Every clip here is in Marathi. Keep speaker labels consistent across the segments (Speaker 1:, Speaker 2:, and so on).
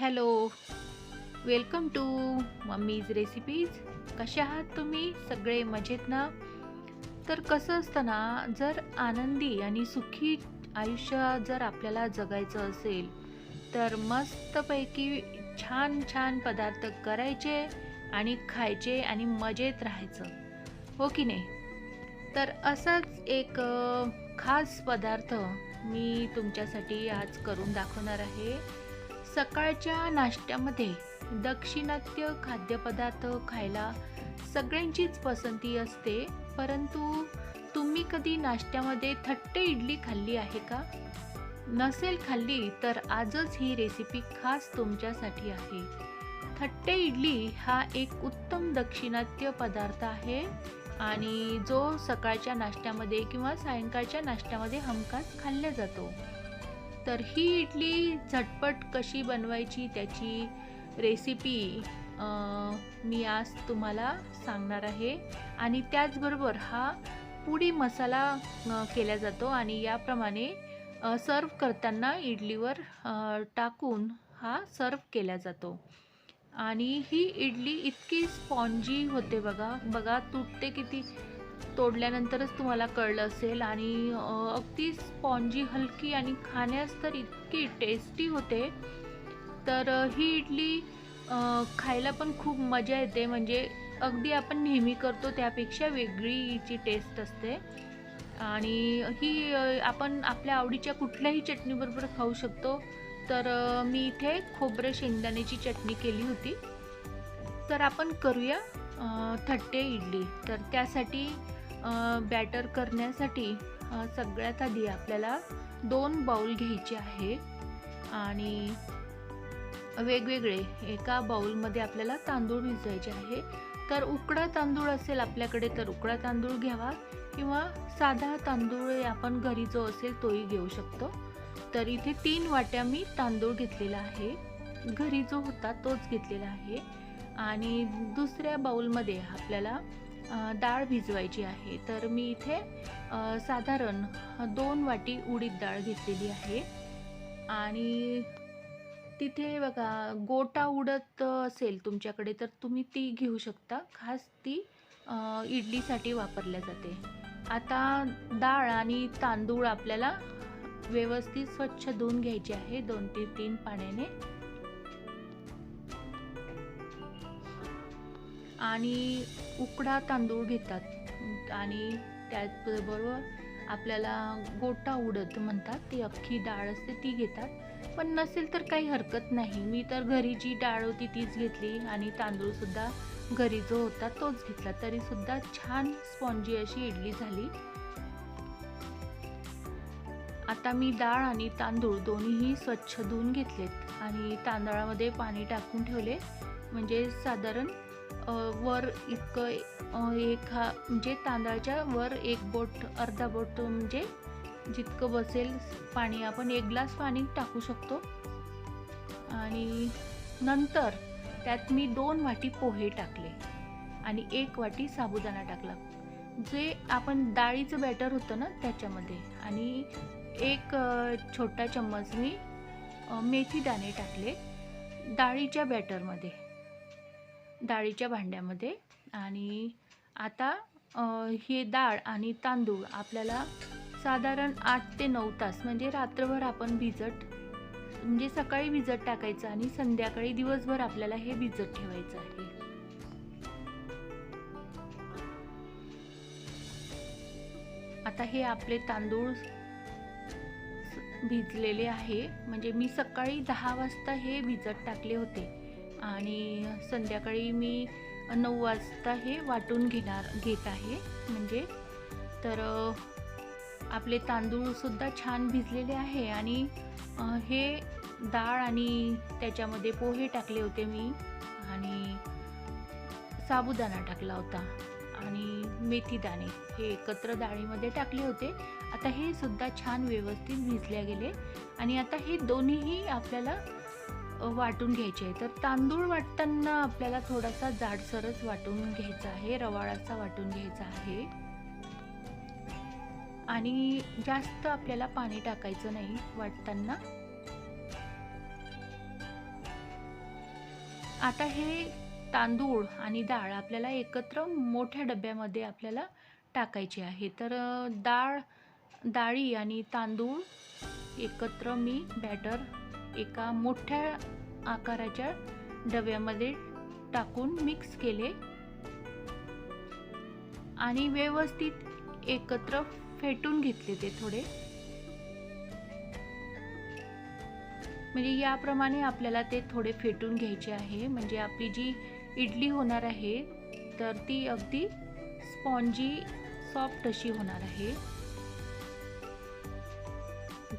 Speaker 1: Hello welcome to mummy's recipes कशा आहात तुम्ही? सगळे मजेत ना? तर कसं असतं ना जर आनंदी आणि सुखी आयुष्य जर आपल्याला जगायचं असेल तर मस्तपैकी छान छान पदार्थ करायचे आणि खायचे आणि मजेत राहायचं. हो की नाही? तर असाच एक खास पदार्थ मी तुमच्यासाठी आज करून दाखवणार आहे. सकाळच्या नाश्त्यामध्ये दक्षिणात्य खाद्यपदार्थ खायला सगळ्यांचीच पसंती असते परंतु तुम्ही कधी नाश्त्यामध्ये थट्ट इडली खाल्ली आहे का? नसेल खाल्ली तर आजच ही रेसिपी खास तुमच्यासाठी आहे. थट्टे इडली हा एक उत्तम दक्षिणात्य पदार्थ आहे आणि जो सकाळच्या नाश्त्यामध्ये किंवा सायंकाळच्या नाश्त्यामध्ये हमखास खाल्ला जातो. तर ही इडली झटपट कशी बनवायची त्याची रेसिपी मी आज तुम्हाला सांगणार आहे. आणि त्याचबरोबर हा पुडी मसाला केला जातो आणि याप्रमाणे सर्व करताना इडलीवर टाकून हा सर्व केला जातो. आणि ही इडली इतकी स्पॉन्जी होते बघा बघा तुटते किती तोडल्यानंतरच तुम्हाला कळलं असेल आणि अगदी स्पॉन्जी हलकी आणि खाण्यास तर इतकी टेस्टी होते. तर ही इडली खायला पण खूप मजा येते. म्हणजे अगदी आपण नेहमी करतो त्यापेक्षा वेगळी हिची टेस्ट असते. आणि ही आपण आपल्या आवडीच्या कुठल्याही चटणीबरोबर खाऊ शकतो. तर मी इथे खोबरं शेंगदाण्याची चटणी केली होती. तर आपण करूया थट्टे इडली. तर त्यासाठी बॅटर करण्यासाठी सगळ्यात आधी आपल्याला दोन बाउल घ्यायचे आहे. आणि वेगवेगळे एका बाउलमध्ये आपल्याला तांदूळ भिजवायचे आहे. तर उकडा तांदूळ असेल आपल्याकडे तर उकडा तांदूळ घ्यावा. किंवा साधा तांदूळ आपण घरी जो असेल तोही घेऊ शकतो. तर इथे तीन वाट्या मी तांदूळ घेतलेला आहे. घरी जो होता तोच घेतलेला आहे. आणि दुसऱ्या बाउलमध्ये आपल्याला डाळ भिजवायची आहे. तर मी इथे साधारण दोन वाटी उडीद डाळ घेतलेली आहे. आणि तिथे बघा गोटा उडत असेल तुमच्याकडे तर तुम्ही ती घेऊ शकता. खास ती इडलीसाठी वापरल्या जाते. आता डाळ आणि तांदूळ आपल्याला व्यवस्थित स्वच्छ धुवून घ्यायचे आहे. दोन ते तीन पाण्याने. आणि उकडा तांदूळ घेतात. आणि त्याचबरोबर आपल्याला गोटा उडद म्हणतात ती अख्खी डाळ असते ती घेतात. पण नसेल तर काही हरकत नाही. मी तर घरी जी डाळ होती तीच घेतली आणि तांदूळसुद्धा घरी जो होता तोच घेतला. तरीसुद्धा छान स्पॉन्जी अशी इडली झाली. आता मी डाळ आणि तांदूळ दोन्हीही स्वच्छ धुवून घेतलेत. आणि तांदळामध्ये पाणी टाकून ठेवले. म्हणजे साधारण वर इतकं एक हा म्हणजे तांदळाच्या वर एक बोट अर्धा बोट म्हणजे जितकं बसेल पाणी आपण एक ग्लास पाणी टाकू शकतो. आणि नंतर त्यात मी दोन वाटी पोहे टाकले आणि एक वाटी साबुदाणा टाकला. जे आपण डाळीचं बॅटर होतं ना त्याच्यामध्ये आणि एक छोटा चम्मच मी मेथी दाणे टाकले डाळीच्या बॅटरमध्ये. डाळीच्या भांड्यामध्ये आणि आता हे डाळ आणि तांदूळ आपल्याला साधारण आठ ते नऊ तास म्हणजे रात्रभर आपण भिजत म्हणजे सकाळी भिजत टाकायचं आणि संध्याकाळी दिवसभर आपल्याला हे भिजत ठेवायचं आहे. आता हे आपले तांदूळ भिजलेले आहे म्हणजे मी सकाळी दहा वाजता हे भिजत टाकले होते. आणि संध्याकाळी मी नऊ वाजता हे वाटून घेणार घेत आहे. म्हणजे तर आपले तांदूळसुद्धा छान भिजलेले आहे आणि हे डाळ आणि त्याच्यामध्ये पोहे टाकले होते मी आणि साबुदाणा टाकला होता आणि मेथी दाणे हे एकत्र डाळीमध्ये टाकले होते. आता हे सुद्धा छान व्यवस्थित भिजल्या गेले आणि आता हे दोन्हीही आपल्याला वाटून घ्यायचे आहे. तर तांदूळ वाटताना आपल्याला थोडासा जाडसरच वाटून घ्यायचा आहे. रवाळाचा वाटून घ्यायचा आहे. आणि जास्त आपल्याला पाणी टाकायचं नाही वाटताना. आता हे तांदूळ आणि डाळ आपल्याला एकत्र मोठ्या डब्यामध्ये आपल्याला टाकायचे आहे. तर डाळ डाळी आणि तांदूळ एकत्र मी बॅटर एका मोठ्या आकाराच्या डब्यामध्ये टाकून मिक्स केले. आणि व्यवस्थित एकत्र फेटून घेतले ते थोडे. म्हणजे याप्रमाणे आपल्याला ते थोडे फेटून घ्यायचे आहे. म्हणजे आपली जी इडली होणार आहे तर ती अगदी स्पॉन्जी सॉफ्ट अशी होणार आहे.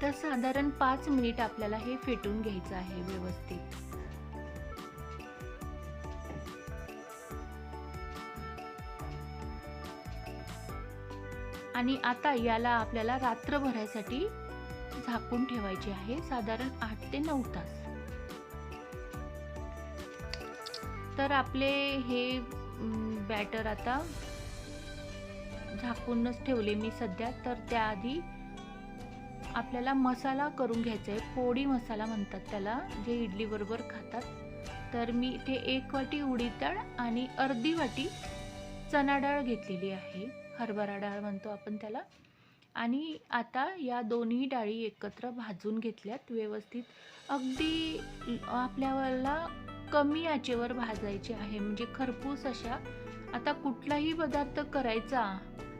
Speaker 1: तर साधारण पाच मिनिट आपल्याला हे फेटून घ्यायचं आहे व्यवस्थित. आणि आता याला आपल्याला रात्रभरासाठी झाकून ठेवायचे आहे साधारण आठ ते नऊ तास. तर आपले हे बॅटर आता झाकूनच ठेवले मी सध्या. तर त्याआधी आपल्याला मसाला करून घ्यायचा आहे. पोळी मसाला म्हणतात त्याला जे इडलीबरोबर खातात. तर मी इथे एक वाटी उडीद डाळ आणि अर्धी वाटी चणा डाळ घेतलेली आहे. हरभरा डाळ म्हणतो आपण त्याला. आणि आता या दोन्ही डाळी एकत्र भाजून घेतल्यात व्यवस्थित. अगदी आपल्याला कमी आचेवर भाजायचे आहे. म्हणजे खरपूस अशा. आता कुठलाही पदार्थ करायचा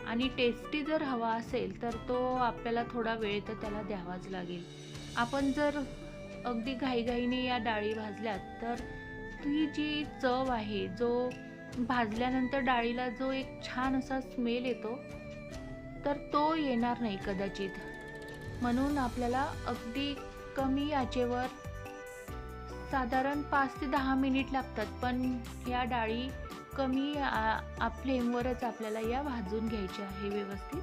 Speaker 1: आणि टेस्टी जर हवा असेल तर तो आपल्याला थोडा वेळ तर त्याला द्यावाच लागेल. आपण जर अगदी घाईघाईने या डाळी भाजल्यात तर ती जी चव आहे जो भाजल्यानंतर डाळीला जो एक छान असा स्मेल येतो तर तो येणार नाही कदाचित. म्हणून आपल्याला अगदी कमी याचेवर साधारण पाच ते दहा मिनिट लागतात पण या डाळी कमी आ फ्लेमवरच आपल्याला या भाजून घ्यायच्या आहे व्यवस्थित.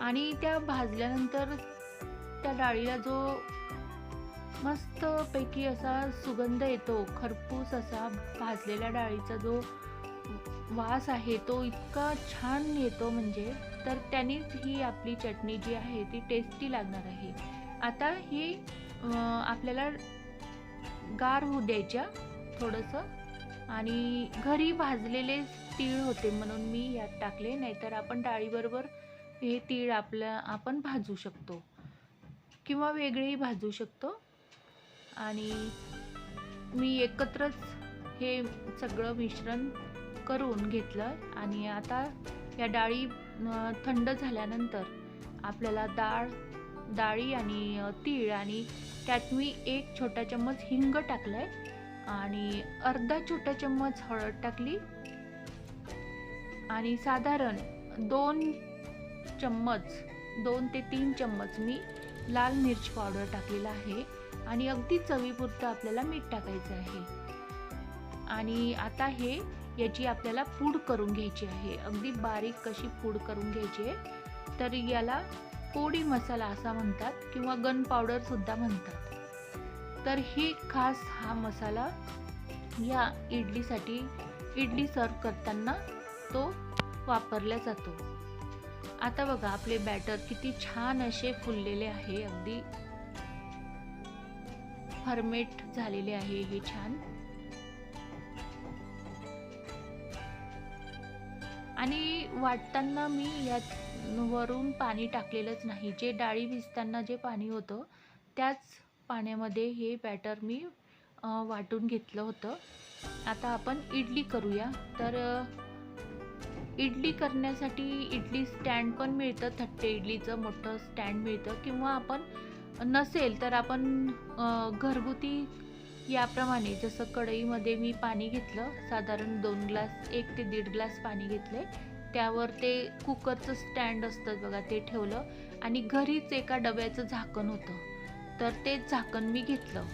Speaker 1: आणि त्या भाजल्यानंतर त्या डाळीला जो मस्तपैकी असा सुगंध येतो खरपूस असा भाजलेल्या डाळीचा जो वास आहे तो इतका छान येतो म्हणजे तर त्यानेच ही आपली चटणी जी आहे ती टेस्टी लागणार आहे. आता ही आपल्याला गार होऊ द्यायच्या. थोडंसं. आणि घरी भाजलेले तीळ होते म्हणून मी यात टाकले नाहीतर आपण डाळीबरोबर हे तीळ आपलं आपण भाजू शकतो. किंवा वेगळेही भाजू शकतो. आणि मी एकत्रच हे सगळं मिश्रण करून घेतलं. आणि आता या डाळी थंड झाल्यानंतर आपल्याला डाळ डाळी आणि तीळ आणि त्यात मी एक छोटा चम्मच हिंग टाकलं आहे आणि अर्धा छोटा चम्मच हळद टाकली. आणि साधारण दोन चम्मच दोन ते तीन चम्मच मी लाल मिरच पावडर टाकलेला आहे आणि अगदी चवीपुरतं आपल्याला मीठ टाकायचं आहे. आणि आता हे याची आपल्याला पूड करून घ्यायची आहे. अगदी बारीक कशी पूड करून घ्यायची आहे तर याला कोडी मसाला असा म्हणतात किंवा गन पावडर सुद्धा म्हणतात. तर ही खास हा मसाला या इडलीसाठी इडली सर्व करताना तो वापरला जातो. आता बघा आपले बॅटर किती छान असे फुललेले आहे. अगदी फर्मेट झालेले आहे हे छान. आणि वाटताना मी यात वरून पाणी टाकलेलंच नाही. जे डाळी भिजताना जे पाणी होतं त्याच पाण्यामध्ये हे बॅटर मी वाटून घेतलं होतं. आता आपण इडली करूया. तर इडली करण्यासाठी इडली स्टँड पण मिळतं थट्टे इडलीचं मोठं स्टँड मिळतं. किंवा आपण नसेल तर आपण घरगुती याप्रमाणे जसं कढईमध्ये मी पाणी घेतलं साधारण दोन ग्लास एक ते दीड ग्लास पाणी घेतले त्यावर ते कुकरचं स्टँड असतं बघा ते ठेवलं. आणि घरीच एका डब्याचं झाकण होतं. तर ते झाकण मी घेतलं.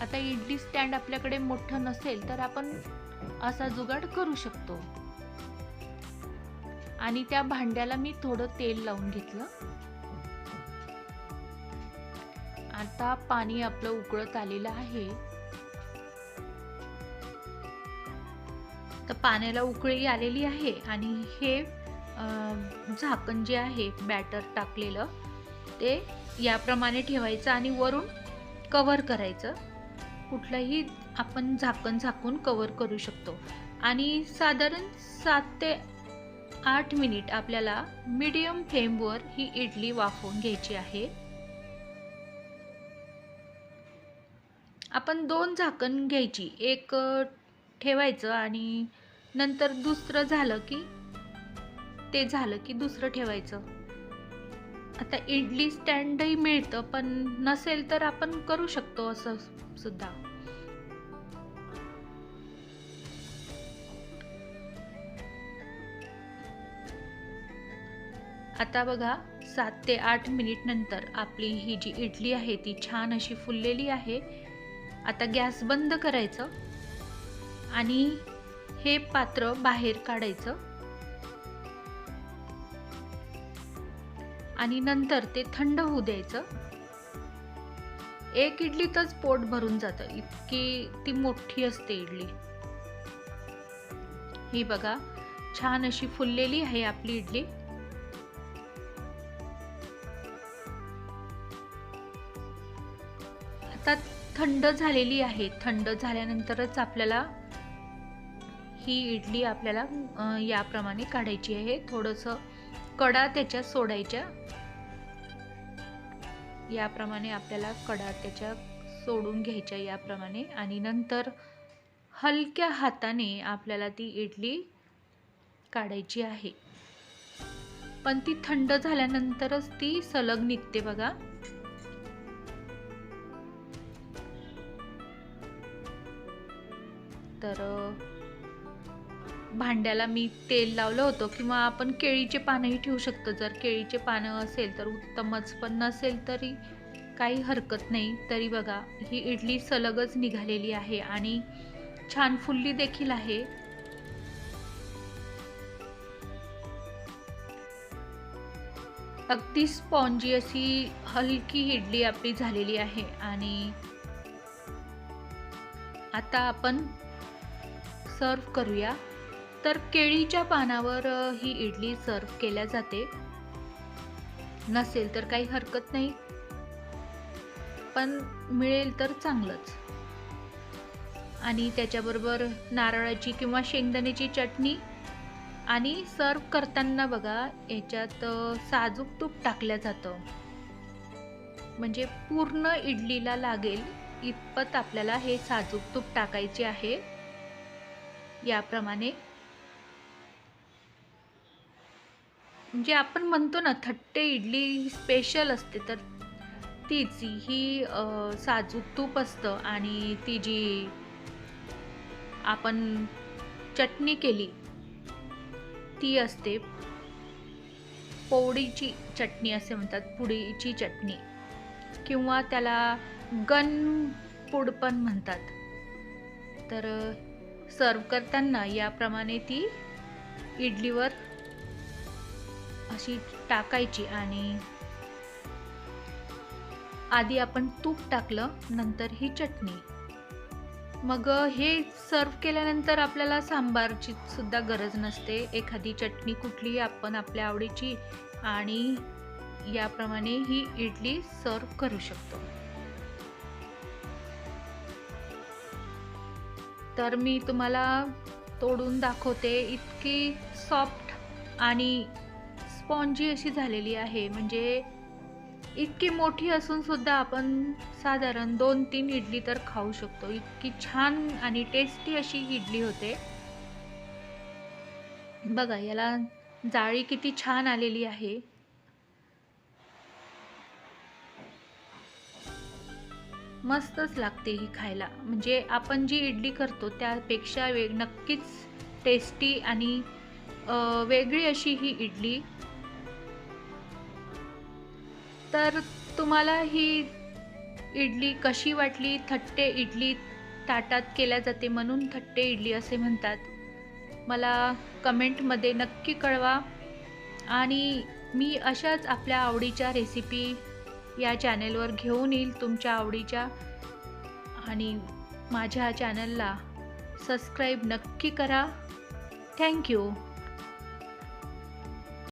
Speaker 1: आता इडली स्टँड आपल्याकडे मोठं नसेल तर आपण असा जुगाड करू शकतो. आणि त्या भांड्याला मी थोडं तेल लावून घेतलं. आता पाणी आपलं उकळत आलेलं आहे. तर पाण्याला उकळी आलेली आहे आणि हे झाकण जे आहे बॅटर टाकलेलं ते याप्रमाणे ठेवायचं आणि वरून कवर करायचं. कुठलंही आपण झाकण झाकून कवर करू शकतो. आणि साधारण सात ते आठ मिनिट आपल्याला मीडियम फ्लेमवर ही इडली वाफवून घ्यायची आहे. आपण दोन झाकण घ्यायची. एक ठेवायचं आणि नंतर दुसरं झालं की ते झालं की दुसरं ठेवायचं. आता इडली स्टँडही मिळतं पण नसेल तर आपण करू शकतो असं सुद्धा. आता बघा सात ते आठ मिनिट नंतर आपली ही जी इडली आहे ती छान अशी फुललेली आहे. आता गॅस बंद करायचं आणि हे पात्र बाहेर काढायचं. आणि नंतर ते थंड होऊ द्यायचं. एक इडलीतच पोट भरून जातं. इतकी ती मोठी असते इडली. ही बघा छान अशी फुललेली आहे आपली इडली. आता थंड झालेली आहे. थंड झाल्यानंतरच आपल्याला ही इडली आपल्याला याप्रमाणे काढायची आहे. थोडंसं कडा त्याच्या सोडायच्या. याप्रमाणे आपल्याला कडा त्याच्या सोडून घ्यायच्या याप्रमाणे. आणि नंतर हलक्या हाताने आपल्याला ती इडली काढायची आहे. पण ती थंड झाल्यानंतरच ती सलग निघते बघा. तर भांड्याला मी तेल लावलं होतं किंवा आपण केळीचे पानंही ठेवू शकतो. जर केळीचे पानं असेल तर उत्तमच पण नसेल तरी काही हरकत नाही. तरी बघा ही इडली सलगच निघालेली आहे आणि छान फुल्ली देखील आहे. अगदी स्पॉन्जी अशी हलकी इडली आपली झालेली आहे आणि आता आपण सर्व करूया. तर केळीच्या पानावर ही इडली सर्व केल्या जाते. नसेल तर काही हरकत नाही. पण मिळेल तर चांगलंच. आणि त्याच्याबरोबर नारळाची किंवा शेंगदाण्याची चटणी आणि सर्व करताना बघा याच्यात साजूक तूप टाकलं जातं. म्हणजे पूर्ण इडलीला लागेल इतपत आपल्याला हे साजूक तूप टाकायचे आहे. याप्रमाणे म्हणजे आपण म्हणतो ना थट्टे इडली स्पेशल असते. तर तीच ही साजूक तूप असतं आणि ती जी आपण चटणी केली ती असते पोळीची चटणी असे म्हणतात पुडीची चटणी. किंवा त्याला गन पुड पण म्हणतात. तर सर्व करताना याप्रमाणे ती इडलीवर अशी टाकायची आणि आधी आपण तूप टाकलं नंतर ही चटणी. मग हे सर्व केल्यानंतर आपल्याला सांबारची सुद्धा गरज नसते. एखादी चटणी कुठलीही आपण आपल्या आवडीची आणि याप्रमाणे ही इडली सर्व करू शकतो. तर मी तुम्हाला तोडून दाखवते इतकी सॉफ्ट आणि स्पॉन्जी अशी झालेली आहे. म्हणजे इतकी मोठी असून सुद्धा आपण साधारण दोन तीन इडली तर खाऊ शकतो. इतकी छान आणि टेस्टी अशी इडली होते. बघा याला जाळी किती छान आलेली आहे. मस्तच लागते ही खायला. म्हणजे आपण जी इडली करतो त्यापेक्षा वेग नक्कीच टेस्टी आणि वेगळी अशी ही इडली. तर तुम्हाला ही इडली कशी वाटली? थट्टे इडली ताटात केल्या जाते म्हणून थट्टे इडली असे म्हणतात. मला कमेंटमध्ये नक्की कळवा. आणि मी अशाच आपल्या आवडीच्या रेसिपी या चॅनेलवर घेऊन येईल तुमच्या आवडीच्या. आणि माझ्या चॅनलला सबस्क्राईब नक्की करा. थँक्यू